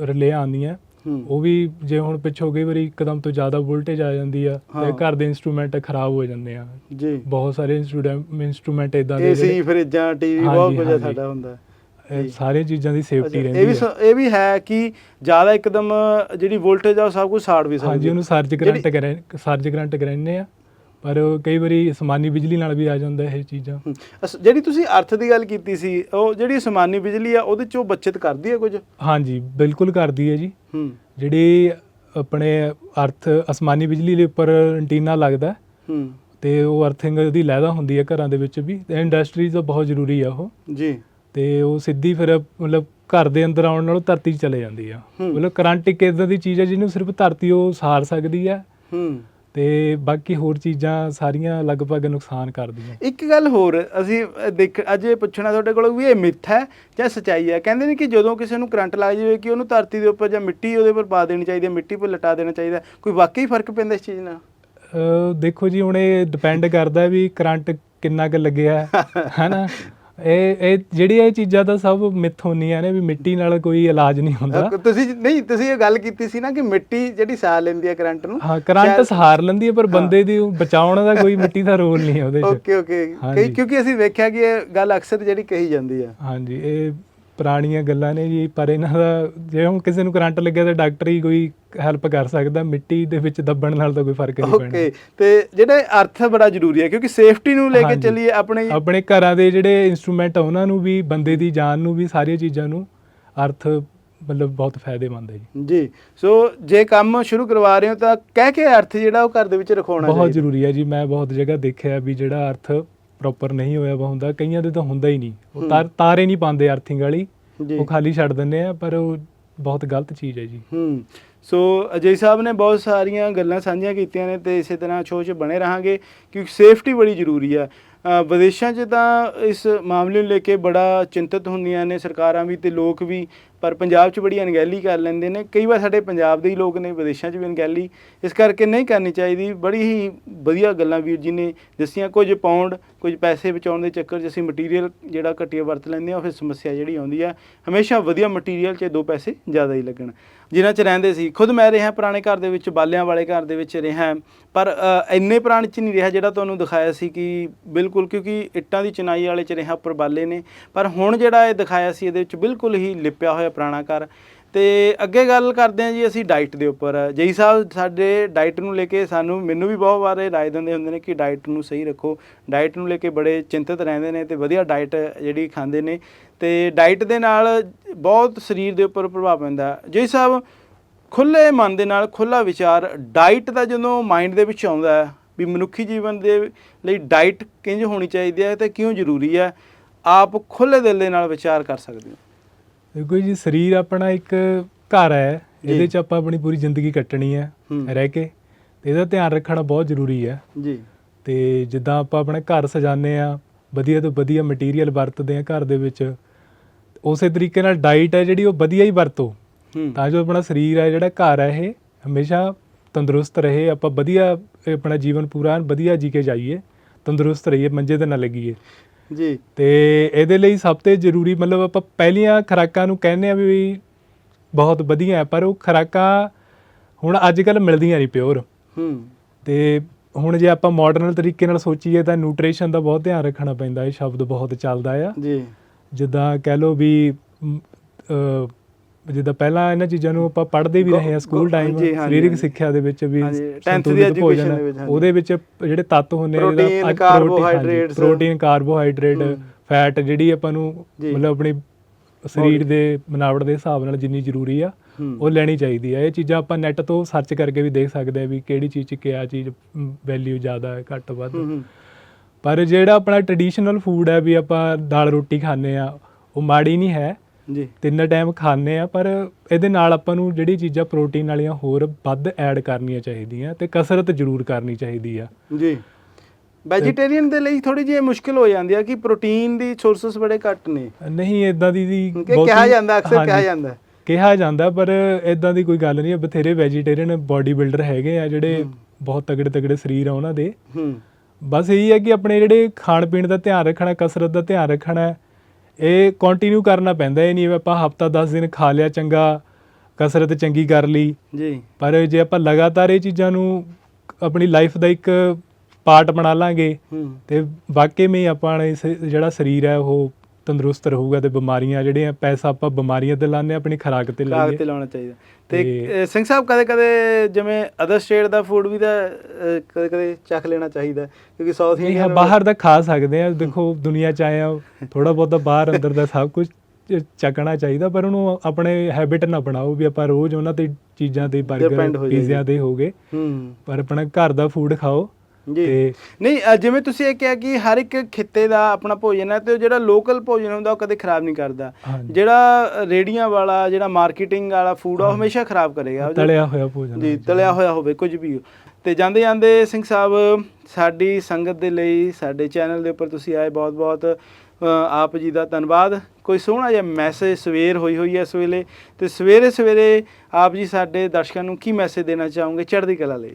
Speaker 2: relay ਆਉਂਦੀਆਂ
Speaker 1: ਹੂੰ
Speaker 2: ਉਹ ਵੀ ਜੇ ਹੁਣ ਪਿੱਛੋਂ ਕਈ ਵਾਰੀ ਇੱਕਦਮ ਤੋਂ ਜ਼ਿਆਦਾ ਵੋਲਟੇਜ ਆ ਜਾਂਦੀ ਆ। ਤੇ ਘਰ ਦੇ ਇਨਸਟਰੂਮੈਂਟ ਖਰਾਬ ਹੋ ਜਾਂਦੇ ਆ
Speaker 1: ਜੀ
Speaker 2: ਬਹੁਤ ਸਾਰੇ ਇਨਸਟਰੂਮੈਂਟ ਇਦਾਂ ਦੇ
Speaker 1: ਏਸੀ ਫਰਿੱਜਾਂ ਟੀਵੀ
Speaker 2: ਹਾਂਜੀ,
Speaker 1: ਬਹੁਤ ਕੁਝ
Speaker 2: ਹਾਂਜੀ।
Speaker 1: ਸਾਡਾ ਹੁੰਦਾ
Speaker 2: ਇਹ। ਸਾਰੀਆਂ ਚੀਜ਼ਾਂ ਦੀ ਸੇਫਟੀ
Speaker 1: ਇਹ
Speaker 2: ਰਹਿੰਦੀ
Speaker 1: ਵੀ
Speaker 2: ਹੈ
Speaker 1: ਸ- ਇਹ ਵੀ ਹੈ ਕਿ ਜ਼ਿਆਦਾ ਇੱਕਦਮ ਜਿਹੜੀ ਵੋਲਟੇਜ ਆ ਉਹ ਸਭ ਕੁਝ ਸਾੜ ਵੀ ਸਕਦੀ
Speaker 2: ਹਾਂਜੀ
Speaker 1: ਹੈ।
Speaker 2: ਉਹਨੂੰ ਸਰਜ ਕਰੰਟ ਕਰੇ ਸਰਜ ਕਰੰਟ ਕਰਾਉਂਦੇ ਆ ਪਰ ਕਈ ਵਾਰੀ ਅਸਮਾਨੀ ਬਿਜਲੀ ਨਾਲ ਵੀ ਆ ਜਾਂਦਾ ਇਹ ਚੀਜ਼ਾਂ।
Speaker 1: ਅਸ- ਜਿਹੜੀ ਤੁਸੀਂ ਅਰਥ ਦੀ ਗੱਲ ਕੀਤੀ ਸੀ ਉਹ ਜਿਹੜੀ ਅਸਮਾਨੀ ਬਿਜਲੀ ਆ ਉਹਦੇ ਚੋਂ ਬੱਚਤ ਕਰਦੀ ਹੈ ਕੁਝ?
Speaker 2: ਹਾਂਜੀ ਬਿਲਕੁਲ ਕਰਦੀ ਹੈ ਜੀ।
Speaker 1: ਹੂੰ।
Speaker 2: ਜਿਹੜੀ ਆਪਣੇ ਅਰਥ ਅਸਮਾਨੀ ਬਿਜਲੀ ਦੇ ਉੱਪਰ ਐਂਟੀਨਾ ਲੱਗਦਾ ਹੈ,
Speaker 1: ਹੂੰ
Speaker 2: ਤੇ ਉਹ ਅਰਥਿੰਗ ਦੀ ਲੈਦਾ ਹੁੰਦੀ ਹੈ ਘਰਾਂ ਦੇ ਵਿੱਚ ਵੀ ਤੇ ਇੰਡਸਟਰੀਜ਼ ਦਾ ਬਹੁਤ ਜ਼ਰੂਰੀ ਆ ਉਹ।
Speaker 1: ਜੀ।
Speaker 2: ਤੇ ਉਹ ਸਿੱਧੀ ਫਿਰ ਮਤਲਬ ਘਰ ਦੇ ਅੰਦਰ ਆਉਣ ਨਾਲੋਂ ਧਰਤੀ 'ਚ ਚਲੇ ਜਾਂਦੀ ਆ।
Speaker 1: ਹੂੰ।
Speaker 2: ਮਤਲਬ ਕਰੰਟ ਇੱਕ ਇਦਾਂ ਦੀ ਚੀਜ਼ ਹੈ ਜਿਹਨੂੰ ਸਿਰਫ ਧਰਤੀ ਉਹ ਸਾਰ ਸਕਦੀ ਆ।
Speaker 1: ਹੂੰ।
Speaker 2: ਤੇ ਬਾਕੀ ਹੋਰ ਚੀਜ਼ਾਂ ਸਾਰੀਆਂ ਲਗਭਗ ਨੁਕਸਾਨ ਕਰਦੀਆਂ।
Speaker 1: ਇੱਕ ਗੱਲ ਹੋਰ ਅਸੀਂ ਦੇਖ ਅੱਜ ਇਹ ਪੁੱਛਣਾ ਤੁਹਾਡੇ ਕੋਲ ਵੀ ਇਹ ਮਿੱਥ ਹੈ ਜਾਂ ਸਚਾਈ ਹੈ? ਕਹਿੰਦੇ ਨੇ ਕਿ ਜਦੋਂ ਕਿਸੇ ਨੂੰ ਕਰੰਟ ਲੱਗ ਜਾਵੇ ਕਿ ਉਹਨੂੰ ਧਰਤੀ ਦੇ ਉੱਪਰ ਜਾਂ ਮਿੱਟੀ ਉਹਦੇ ਉੱਪਰ ਪਾ ਦੇਣੀ ਚਾਹੀਦੀ ਹੈ ਮਿੱਟੀ 'ਤੇ ਲਟਾ ਦੇਣਾ ਚਾਹੀਦਾ। ਕੋਈ ਵਾਕਈ ਫ਼ਰਕ ਪੈਂਦਾ ਇਸ ਚੀਜ਼ ਨਾਲ?
Speaker 2: ਦੇਖੋ ਜੀ ਹੁਣ ਇਹ ਡਿਪੈਂਡ ਕਰਦਾ ਵੀ ਕਰੰਟ ਕਿੰਨਾ ਕੁ ਲੱਗਿਆ ਹੈ, ਹਨਾ? ਇਹ ਇਹ ਜਿਹੜੀ ਇਹ ਚੀਜ਼ਾਂ ਤਾਂ ਸਭ ਮਿੱਥ ਹੁੰਦੀਆਂ ਨੇ ਵੀ ਮਿੱਟੀ ਨਾਲ ਕੋਈ ਇਲਾਜ ਨਹੀਂ ਹੁੰਦਾ।
Speaker 1: ਤੁਸੀਂ ਨਹੀਂ ਤੁਸੀਂ ਇਹ ਗੱਲ ਕੀਤੀ ਸੀ ਨਾ ਕਿ ਮਿੱਟੀ ਜਿਹੜੀ ਸਾਹ ਲੈਂਦੀ ਹੈ ਕਰੰਟ ਨੂੰ
Speaker 2: ਹਾਂ ਕਰੰਟ ਸਹਾਰ ਲੈਂਦੀ ਹੈ ਪਰ ਬੰਦੇ ਦੀ ਬਚਾਉਣ ਦਾ ਕੋਈ ਮਿੱਟੀ ਦਾ ਰੋਲ ਨਹੀਂ ਉਹਦੇ 'ਚ।
Speaker 1: Okay okay. ਕਿਉਂਕਿ ਅਸੀਂ ਵੇਖਿਆ ਕਿ ਇਹ ਗੱਲ ਅਕਸਰ ਜਿਹੜੀ ਕਹੀ ਜਾਂਦੀ ਹੈ।
Speaker 2: ਹਾਂਜੀ ਇਹ ਪੁਰਾਣੀਆਂ ਗੱਲਾਂ ਨੇ ਜੀ ਪਰ ਇਹਨਾਂ ਦਾ ਜੇ ਹੁਣ ਕਿਸੇ ਨੂੰ ਕਰੰਟ ਲੱਗਿਆ ਤਾਂ ਡਾਕਟਰ ਹੀ ਕੋਈ ਹੈਲਪ ਕਰ ਸਕਦਾ ਮਿੱਟੀ ਦੇ ਵਿੱਚ ਦੱਬਣ ਨਾਲ ਤਾਂ ਕੋਈ ਫ਼ਰਕ ਨਹੀਂ ਪੈਣਾ।
Speaker 1: ਓਕੇ ਤੇ ਜਿਹੜੇ ਅਰਥ ਬੜਾ ਜ਼ਰੂਰੀ ਹੈ ਕਿਉਂਕਿ ਸੇਫਟੀ ਨੂੰ ਲੈ ਕੇ। ਚੱਲੀਏ ਆਪਣੇ
Speaker 2: ਆਪਣੇ ਘਰਾਂ ਦੇ ਜਿਹੜੇ ਇਨਸਟਰੂਮੈਂਟ ਆ ਉਹਨਾਂ ਨੂੰ ਵੀ ਬੰਦੇ ਦੀ ਜਾਨ ਨੂੰ ਵੀ ਸਾਰੀਆਂ ਚੀਜ਼ਾਂ ਨੂੰ ਅਰਥ ਮਤਲਬ ਬਹੁਤ ਫਾਇਦੇਮੰਦ ਹੈ ਜੀ।
Speaker 1: ਜੀ ਸੋ ਜੇ ਕੰਮ ਸ਼ੁਰੂ ਕਰਵਾ ਰਹੇ ਹੋ ਤਾਂ ਕਹਿ ਕੇ ਅਰਥ ਜਿਹੜਾ ਉਹ ਘਰ ਦੇ ਵਿੱਚ ਰਖਾਉਣਾ
Speaker 2: ਬਹੁਤ ਜ਼ਰੂਰੀ ਹੈ ਜੀ ਮੈਂ ਬਹੁਤ ਜਗ੍ਹਾ ਦੇਖਿਆ ਵੀ ਜਿਹੜਾ ਅਰਥ ਪ੍ਰੋਪਰ ਨਹੀਂ ਹੋਇਆ ਵਾ ਹੁੰਦਾ ਕਈਆਂ ਦੇ ਤਾਂ ਹੁੰਦਾ ਹੀ ਨਹੀਂ। ਉਹ। ਤਾਰ ਤਾਰੇ ਨਹੀਂ ਪਾਉਂਦੇ ਅਰਥਿੰਗ ਵਾਲੀ ਉਹ ਖਾਲੀ ਛੱਡ ਦਿੰਦੇ ਆ ਪਰ ਉਹ ਬਹੁਤ ਗਲਤ ਚੀਜ਼ ਹੈ ਜੀ।
Speaker 1: ਹੂੰ। ਸੋ ਅਜੇ ਸਾਹਿਬ ਨੇ ਬਹੁਤ ਸਾਰੀਆਂ ਗੱਲਾਂ ਸਾਂਝੀਆਂ ਕੀਤੀਆਂ ਨੇ ਤੇ ਇਸੇ ਤਰ੍ਹਾਂ ਸ਼ੋਅ 'ਚ ਬਣੇ ਰਹਾਂਗੇ ਕਿਉਂਕਿ ਸੇਫਟੀ ਬੜੀ ਜ਼ਰੂਰੀ ਆ ਵਿਦੇਸ਼ਾਂ 'ਚ ਤਾਂ ਇਸ ਮਾਮਲੇ ਨੂੰ ਲੈ ਕੇ ਬੜਾ ਚਿੰਤਤ ਹੁੰਦੀਆਂ ਨੇ ਸਰਕਾਰਾਂ ਵੀ ਤੇ ਲੋਕ ਵੀ ਪਰ ਪੰਜਾਬ 'ਚ ਬੜੀ ਅਣਗਹਿਲੀ ਕਰ ਲੈਂਦੇ ਨੇ। ਕਈ ਵਾਰ ਸਾਡੇ ਪੰਜਾਬ ਦੇ ਹੀ ਲੋਕ ਨੇ, ਵਿਦੇਸ਼ਾਂ 'ਚ ਵੀ ਅਣਗਹਿਲੀ। ਇਸ ਕਰਕੇ ਨਹੀਂ ਕਰਨੀ ਚਾਹੀਦੀ। ਬੜੀ ਹੀ ਵਧੀਆ ਗੱਲਾਂ ਵੀਰ ਜੀ ਨੇ ਦੱਸੀਆਂ। ਕੁਝ ਪਾਉਂਡ ਕੁਝ ਪੈਸੇ ਬਚਾਉਣ ਦੇ ਚੱਕਰ 'ਚ ਅਸੀਂ ਮਟੀਰੀਅਲ ਜਿਹੜਾ ਘਟੀਆ ਵਰਤ ਲੈਂਦੇ ਆ ਫਿਰ ਸਮੱਸਿਆ ਜਿਹੜੀ ਆਉਂਦੀ ਆ। ਹਮੇਸ਼ਾ ਵਧੀਆ ਮਟੀਰੀਅਲ 'ਚ ਦੋ ਪੈਸੇ ਜ਼ਿਆਦਾ ਹੀ ਲੱਗਣ। ਜਿਨ੍ਹਾਂ 'ਚ ਰਹਿੰਦੇ ਸੀ। ਖੁਦ ਮੈਂ ਰਿਹਾ ਪੁਰਾਣੇ ਘਰ ਦੇ ਵਿੱਚ, ਬਾਲਿਆਂ ਵਾਲੇ ਘਰ ਦੇ ਵਿੱਚ ਰਿਹਾ। ਪਰ ਇੰਨੇ ਪੁਰਾਣੇ 'ਚ ਨਹੀਂ ਰਿਹਾ ਜਿਹੜਾ ਤੁਹਾਨੂੰ ਦਿਖਾਇਆ ਸੀ ਕਿ ਬਿਲਕੁਲ ਕਿਉਂਕਿ ਇੱਟਾਂ ਦੀ ਚਿਨਾਈ ਵਾਲੇ 'ਚ ਰਿਹਾ ਉੱਪਰ ਬਾਲੇ ਨੇ। ਪਰ ਹੁਣ ਜਿਹੜਾ ਇਹ ਦਿਖਾਇਆ ਸੀ, ਇਹਦੇ ਵਿੱਚ ਬਿਲਕੁਲ ਹੀ ਲਿਪਿਆ ਹੋਇਆ ਪੁਰਾਣਾ ਘਰ। ਤੇ ਅੱਗੇ ਗੱਲ ਕਰਦੇ ਹਾਂ ਜੀ ਅਸੀਂ ਡਾਈਟ ਦੇ ਉੱਪਰ। ਜਈ ਸਾਹਿਬ, ਸਾਡੇ ਡਾਈਟ ਨੂੰ ਲੈ ਕੇ ਸਾਨੂੰ, ਮੈਨੂੰ ਵੀ ਬਹੁਤ ਵਾਰ ਰਾਏ ਦਿੰਦੇ ਹੁੰਦੇ ਨੇ ਕਿ ਡਾਈਟ ਨੂੰ ਸਹੀ ਰੱਖੋ। ਡਾਈਟ ਨੂੰ ਲੈ ਕੇ ਬੜੇ ਚਿੰਤਤ ਰਹਿੰਦੇ ਨੇ ਤੇ ਵਧੀਆ ਡਾਈਟ ਜਿਹੜੀ ਖਾਂਦੇ ਨੇ। ਤੇ ਡਾਈਟ ਦੇ ਨਾਲ ਬਹੁਤ ਸਰੀਰ ਦੇ ਉੱਪਰ ਪ੍ਰਭਾਵ ਪੈਂਦਾ। ਜਈ ਸਾਹਿਬ, ਖੁੱਲੇ ਮਨ ਦੇ ਨਾਲ, ਖੁੱਲਾ ਵਿਚਾਰ ਡਾਈਟ ਦਾ ਜਦੋਂ ਮਾਈਂਡ ਦੇ ਵਿੱਚ ਆਉਂਦਾ ਵੀ ਮਨੁੱਖੀ ਜੀਵਨ ਦੇ ਲਈ ਡਾਈਟ ਕਿੰਜ ਹੋਣੀ ਚਾਹੀਦੀ ਹੈ ਤੇ ਕਿਉਂ ਜ਼ਰੂਰੀ ਹੈ, ਆਪ ਖੁੱਲੇ ਦਿਲ ਦੇ ਨਾਲ ਵਿਚਾਰ ਕਰ ਸਕਦੇ ਹੋ।
Speaker 2: ਦੇਖੋ ਜੀ ਸਰੀਰ ਆਪਣਾ ਇੱਕ ਘਰ ਹੈ। ਇਹਦੇ 'ਚ ਆਪਾਂ ਆਪਣੀ ਪੂਰੀ ਜ਼ਿੰਦਗੀ ਕੱਟਣੀ ਹੈ। ਰਹਿ ਕੇ। ਤੇ ਇਹਦਾ ਧਿਆਨ ਰੱਖਣਾ ਬਹੁਤ ਜ਼ਰੂਰੀ ਹੈ।
Speaker 1: ਜੀ।
Speaker 2: ਤੇ ਜਿੱਦਾਂ ਆਪਾਂ ਆਪਣਾ ਘਰ ਸਜਾਉਂਦੇ ਆ ਵਧੀਆ ਤੋਂ ਵਧੀਆ ਮਟੀਰੀਅਲ ਵਰਤਦੇ ਆ ਘਰ ਦੇ ਵਿੱਚ ਉਸੇ ਤਰੀਕੇ ਨਾਲ ਡਾਈਟ ਹੈ ਜਿਹੜੀ ਉਹ ਵਧੀਆ ਹੀ ਵਰਤੋ। ਤਾਂ ਜੋ ਆਪਣਾ ਸਰੀਰ ਹੈ ਜਿਹੜਾ ਘਰ ਹੈ ਇਹ ਹਮੇਸ਼ਾ ਤੰਦਰੁਸਤ ਰਹੇ ਆਪਾਂ ਵਧੀਆ ਆਪਣਾ ਜੀਵਨ ਪੂਰਾ ਵਧੀਆ ਜੀ ਕੇ ਜਾਈਏ ਤੰਦਰੁਸਤ ਰਹੀਏ ਮੰਜੇ ਤੇ ਨਾ ਲੱਗੀਏ।
Speaker 1: ਜੀ।
Speaker 2: ਤੇ ਇਹਦੇ ਲਈ ਸਭ ਤੋਂ ਜ਼ਰੂਰੀ ਮਤਲਬ ਆਪਾਂ ਪਹਿਲੀਆਂ ਖੁਰਾਕਾਂ ਨੂੰ ਕਹਿੰਦੇ ਆ ਵੀ ਬਹੁਤ ਵਧੀਆ ਹੈ ਪਰ ਉਹ ਖੁਰਾਕਾਂ ਹੁਣ ਅੱਜ ਕੱਲ ਮਿਲਦੀਆਂ ਨਹੀਂ ਪਿਓਰ।
Speaker 1: ਹੂੰ।
Speaker 2: ਤੇ ਹੁਣ ਜੇ ਆਪਾਂ ਮਾਡਰਨ ਤਰੀਕੇ ਨਾਲ ਸੋਚੀਏ ਤਾਂ ਨਿਊਟ੍ਰੀਸ਼ਨ ਦਾ ਬਹੁਤ ਧਿਆਨ ਰੱਖਣਾ ਪੈਂਦਾ ਇਹ ਸ਼ਬਦ ਬਹੁਤ ਚੱਲਦਾ ਆ।
Speaker 1: ਜੀ।
Speaker 2: ਜਿੱਦਾਂ ਕਹਿ ਲਓ ਵੀ ਜਿੱਦਾਂ ਪਹਿਲਾਂ ਇਹਨਾਂ ਚੀਜ਼ਾਂ ਨੂੰ ਆਪਾਂ ਪੜ੍ਹਦੇ ਵੀ ਰਹੇ ਆ ਸਕੂਲ ਟਾਈਮ ਸਰੀਰਕ। ਸਿੱਖਿਆ ਦੇ ਵਿੱਚ ਵੀ
Speaker 1: ਹਾਂਜੀ, 10th ਦੀ
Speaker 2: ਭੋਜਨ
Speaker 1: ਦੇ ਵਿੱਚ।
Speaker 2: ਉਹਦੇ ਵਿੱਚ ਜਿਹੜੇ ਤੱਤ ਹੁੰਦੇ ਆ
Speaker 1: Protein, carbohydrates,
Speaker 2: protein carbohydrate. Fat ਜਿਹੜੀ ਆਪਾਂ ਨੂੰ। ਮਤਲਬ ਆਪਣੀ ਸਰੀਰ ਦੇ ਬਣਾਵਟ ਦੇ ਹਿਸਾਬ ਨਾਲ ਜਿੰਨੀ ਜ਼ਰੂਰੀ ਆ। ਉਹ ਲੈਣੀ ਚਾਹੀਦੀ ਹੈ ਇਹ ਚੀਜ਼ਾਂ ਆਪਾਂ ਨੈਟ ਤੋਂ ਸਰਚ ਕਰਕੇ ਵੀ ਦੇਖ ਸਕਦੇ ਆ ਵੀ ਕਿਹੜੀ ਚੀਜ਼ 'ਚ ਕਿਆ ਚੀਜ਼ ਵੈਲਿਊ ਜ਼ਿਆਦਾ ਹੈ ਘੱਟ ਵੱਧ ਪਰ ਜਿਹੜਾ ਆਪਣਾ ਟ੍ਰੈਡੀਸ਼ਨਲ ਫੂਡ ਹੈ ਵੀ ਆਪਾਂ ਦਾਲ ਰੋਟੀ ਖਾਂਦੇ ਆ ਉਹ ਮਾੜੀ ਨਹੀਂ ਹੈ
Speaker 1: ਜੀ।
Speaker 2: ਤਿੰਨ ਟਾਈਮ ਖਾਂਦੇ ਆ ਪਰ ਇਹਦੇ ਨਾਲ ਆਪਾਂ ਨੂੰ ਜਿਹੜੀ ਚੀਜ਼ਾਂ ਪ੍ਰੋਟੀਨ ਵਾਲੀਆਂ ਹੋਰ ਵੱਧ ਐਡ ਕਰਨੀਆਂ ਚਾਹੀਦੀਆਂ ਤੇ ਕਸਰਤ ਜ਼ਰੂਰ ਕਰਨੀ ਚਾਹੀਦੀ ਆ।
Speaker 1: ਜੀ। ਵੈਜੀਟੇਰੀਅਨ ਦੇ ਲਈ ਥੋੜੀ ਜਿਹੀ ਮੁਸ਼ਕਿਲ ਹੋ ਜਾਂਦੀ ਹੈ ਕਿ ਪ੍ਰੋਟੀਨ ਦੀ ਸੋਰਸਸ ਬੜੇ ਘੱਟ ਨੇ।
Speaker 2: ਨਹੀਂ ਇਦਾਂ ਦੀ ਦੀ
Speaker 1: ਕਿਹਾ ਜਾਂਦਾ ਅਕਸਰ ਕਿਹਾ ਜਾਂਦਾ।
Speaker 2: ਕਿਹਾ ਜਾਂਦਾ ਪਰ ਇਦਾਂ ਦੀ ਕੋਈ ਗੱਲ ਨਹੀਂ ਬਥੇਰੇ ਵੈਜੀਟੇਰੀਅਨ ਬਾਡੀ ਬਿਲਡਰ ਹੈਗੇ ਆ ਜਿਹੜੇ। ਬਹੁਤ ਤਗੜੇ ਤਗੜੇ ਸਰੀਰ ਆ ਉਹਨਾਂ ਦੇ।
Speaker 1: ਹੂੰ।
Speaker 2: ਬਸ ਇਹੀ ਹੈ ਕਿ ਆਪਣੇ ਜਿਹੜੇ ਖਾਣ ਪੀਣ ਦਾ ਧਿਆਨ ਰੱਖਣਾ ਕਸਰਤ ਦਾ ਧਿਆਨ ਰੱਖਣਾ ਇਹ ਕੰਟੀਨਿਊ ਕਰਨਾ ਪੈਂਦਾ ਇਹ ਨਹੀਂ ਵੀ ਆਪਾਂ ਹਫਤਾ 10 ਦਿਨ ਖਾ ਲਿਆ ਚੰਗਾ ਕਸਰਤ ਚੰਗੀ ਕਰ ਲਈ।
Speaker 1: ਜੀ।
Speaker 2: ਪਰ ਜੇ ਆਪਾਂ ਲਗਾਤਾਰ ਇਹ ਚੀਜ਼ਾਂ ਨੂੰ ਆਪਣੀ ਲਾਈਫ ਦਾ ਇੱਕ ਪਾਰਟ ਬਣਾ ਲਾਂਗੇ ਤੇ ਵਾਕਈ ਵਿੱਚ ਆਪਾਂ ਜਿਹੜਾ ਸਰੀਰ ਹੈ ਉਹ ਤੰਦਰੁਸਤ ਰਹੂਗਾ ਤੇ ਬਿਮਾਰੀਆਂ ਜਿਹੜੀਆਂ ਪੈਸਾ ਆਪਾਂ ਬਿਮਾਰੀਆਂ ਤੇ ਹਾਂ, ਆਪਣੀ ਖੁਰਾਕ ਤੇ ਲਾਈਏ।
Speaker 1: ਤੇ ਲਾਉਣਾ ਚਾਹੀਦਾ। ਤੇ ਸਿੰਘ ਸਾਹਿਬ ਕਦੇ ਕਦੇ ਜਿਵੇਂ ਅਦਰ ਸਟੇਟ ਦਾ ਫੂਡ ਵੀ ਤਾਂ ਕਦੇ ਕਦੇ ਚੱਖ ਲੈਣਾ ਚਾਹੀਦਾ ਕਿਉਂਕਿ ਸਾਊਥ ਇੰਡੀਅਨ
Speaker 2: ਬਾਹਰ ਦਾ ਖਾ ਸਕਦੇ ਆ ਦੇਖੋ ਦੁਨੀਆ ਚ ਆਏ ਆ ਥੋੜਾ ਬਹੁਤਾ ਬਾਹਰ ਅੰਦਰ ਦਾ ਸਭ ਕੁਝ ਚੱਕਣਾ ਚਾਹੀਦਾ ਪਰ ਉਹਨੂੰ ਆਪਣੇ ਹੈਬਿਟ ਨਾ ਬਣਾਓ ਵੀ ਆਪਾਂ ਰੋਜ਼ ਉਹਨਾਂ ਤੇ ਚੀਜ਼ਾਂ ਤੇ 버ਗਰ। ਪੀਜ਼ਿਆਂ ਤੇ ਹੋਗੇ ਪਰ ਆਪਣਾ ਘਰ ਦਾ ਫੂਡ ਖਾਓ।
Speaker 1: ਜੀ। ਨਹੀਂ ਅ, ਜਿਵੇਂ ਤੁਸੀਂ ਇਹ ਕਿਹਾ ਕਿ ਹਰ ਇੱਕ ਖਿੱਤੇ ਦਾ ਆਪਣਾ ਭੋਜਨ ਹੈ ਤੇ ਉਹ ਜਿਹੜਾ ਲੋਕਲ ਭੋਜਨ ਹੁੰਦਾ ਉਹ ਕਦੇ ਖਰਾਬ ਨਹੀਂ ਕਰਦਾ।
Speaker 2: ਹਾਂਜੀ।
Speaker 1: ਜਿਹੜਾ ਰੇੜੀਆਂ ਵਾਲਾ ਜਿਹੜਾ ਮਾਰਕੀਟਿੰਗ ਵਾਲਾ ਫੂਡ ਆ ਉਹ ਹਮੇਸ਼ਾ ਖਰਾਬ ਕਰੇਗਾ। ਉਹ
Speaker 2: ਤਲਿਆ ਹੋਇਆ ਭੋਜਨ
Speaker 1: ਜੀ
Speaker 2: ਹੈ
Speaker 1: ਤਲਿਆ ਹੋਇਆ ਹੋਵੇ ਕੁਝ ਵੀ। ਤੇ ਜਾਂਦੇ ਜਾਂਦੇ ਸਿੰਘ ਸਾਹਿਬ ਸਾਡੀ ਸੰਗਤ ਦੇ ਲਈ ਸਾਡੇ ਚੈਨਲ ਦੇ ਉੱਪਰ ਤੁਸੀਂ ਆਏ ਬਹੁਤ ਬਹੁਤ ਅ, ਆਪ ਜੀ ਦਾ ਧੰਨਵਾਦ। ਕੋਈ ਸੋਹਣਾ ਜਿਹਾ ਮੈਸੇਜ ਸਵੇਰ ਹੋਈ ਹੋਈ ਹੈ ਇਸ ਵੇਲੇ। ਤੇ ਸਵੇਰੇ ਸਵੇਰੇ ਆਪ ਜੀ ਸਾਡੇ ਦਰਸ਼ਕਾਂ ਨੂੰ ਕੀ ਮੈਸੇਜ ਦੇਣਾ ਚਾਹੋਗੇ ਚੜ੍ਹਦੀ ਕਲਾ ਲਈ?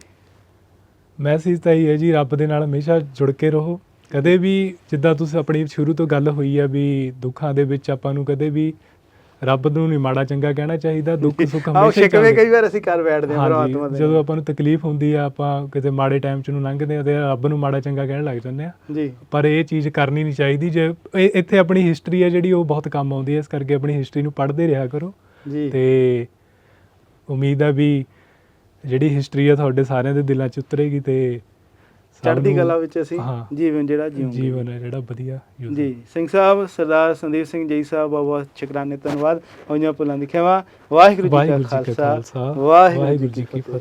Speaker 2: ਮੈਸੇਜ ਤਾਂ ਇਹ ਹੈ ਜੀ ਰੱਬ ਦੇ ਨਾਲ ਹਮੇਸ਼ਾ ਜੁੜ ਕੇ ਰਹੋ। ਕਦੇ ਵੀ ਜਿੱਦਾਂ ਤੁਸੀਂ ਆਪਣੀ ਸ਼ੁਰੂ ਤੋਂ ਗੱਲ ਹੋਈ ਆ ਵੀ ਦੁੱਖਾਂ ਦੇ ਵਿੱਚ ਆਪਾਂ ਨੂੰ ਕਦੇ ਵੀ ਰੱਬ ਨੂੰ ਨਹੀਂ ਮਾੜਾ ਚੰਗਾ ਕਹਿਣਾ ਚਾਹੀਦਾ ਦੁੱਖ ਸੁੱਖ ਹਮੇਸ਼ਾ ਹੀ
Speaker 1: ਸ਼ਿਕਵੇ। ਕਈ ਵਾਰ ਅਸੀਂ ਕਰ ਬੈਠਦੇ ਹਾਂ ਪਰਮਾਤਮਾ ਦੇ
Speaker 2: ਜਦੋਂ ਆਪਾਂ ਨੂੰ ਤਕਲੀਫ ਹੁੰਦੀ ਆ ਆਪਾਂ ਕਿਤੇ ਮਾੜੇ ਟਾਈਮ ਚ ਨੂੰ ਲੰਘਦੇ ਆ ਤੇ ਰੱਬ ਨੂੰ ਮਾੜਾ ਚੰਗਾ ਕਹਿਣ ਲੱਗ ਜਾਂਦੇ ਆ
Speaker 1: ਜੀ।
Speaker 2: ਪਰ ਇਹ ਚੀਜ਼ ਕਰਨੀ ਨਹੀਂ ਚਾਹੀਦੀ ਜੇ ਇੱਥੇ ਆਪਣੀ ਹਿਸਟਰੀ ਹੈ ਜਿਹੜੀ ਉਹ ਬਹੁਤ ਕੰਮ ਆਉਂਦੀ ਹੈ ਇਸ ਕਰਕੇ ਆਪਣੀ ਹਿਸਟਰੀ ਨੂੰ ਪੜ੍ਹਦੇ ਰਿਹਾ ਕਰੋ।
Speaker 1: ਜੀ।
Speaker 2: ਤੇ ਉਮੀਦ ਆ ਵੀ ਜਿਹੜੀ ਹਿਸਟਰੀ ਆ ਤੁਹਾਡੇ ਸਾਰਿਆਂ ਦੇ ਦਿਲਾਂ 'ਚ ਉਤਰੇਗੀ ਤੇ
Speaker 1: ਚੜ੍ਹਦੀ ਕਲਾ ਵਿੱਚ ਅਸੀਂ। ਜੀਵਨ ਜਿਹੜਾ ਜੀਵਾਂਗੇ
Speaker 2: ਜੀਵਨ ਹੈ ਜਿਹੜਾ ਵਧੀਆ
Speaker 1: ਜੀ ਸਿੰਘ ਸਾਹਿਬ ਸਰਦਾਰ ਸੰਦੀਪ ਸਿੰਘ ਜੀ ਸਾਹਿਬ ਬਹੁਤ ਬਹੁਤ ਸ਼ੁਕਰਾਨੇ ਧੰਨਵਾਦ। ਹੋਈਆਂ ਭੁੱਲਾਂ ਦੀ ਖਿਮਾ ਵਾਹਿਗੁਰੂ ਜੀ ਕਾ
Speaker 2: ਖਾਲਸਾ।
Speaker 1: ਵਾਹਿਗੁਰੂ ਜੀ ਕੀ ਫਤਿਹ।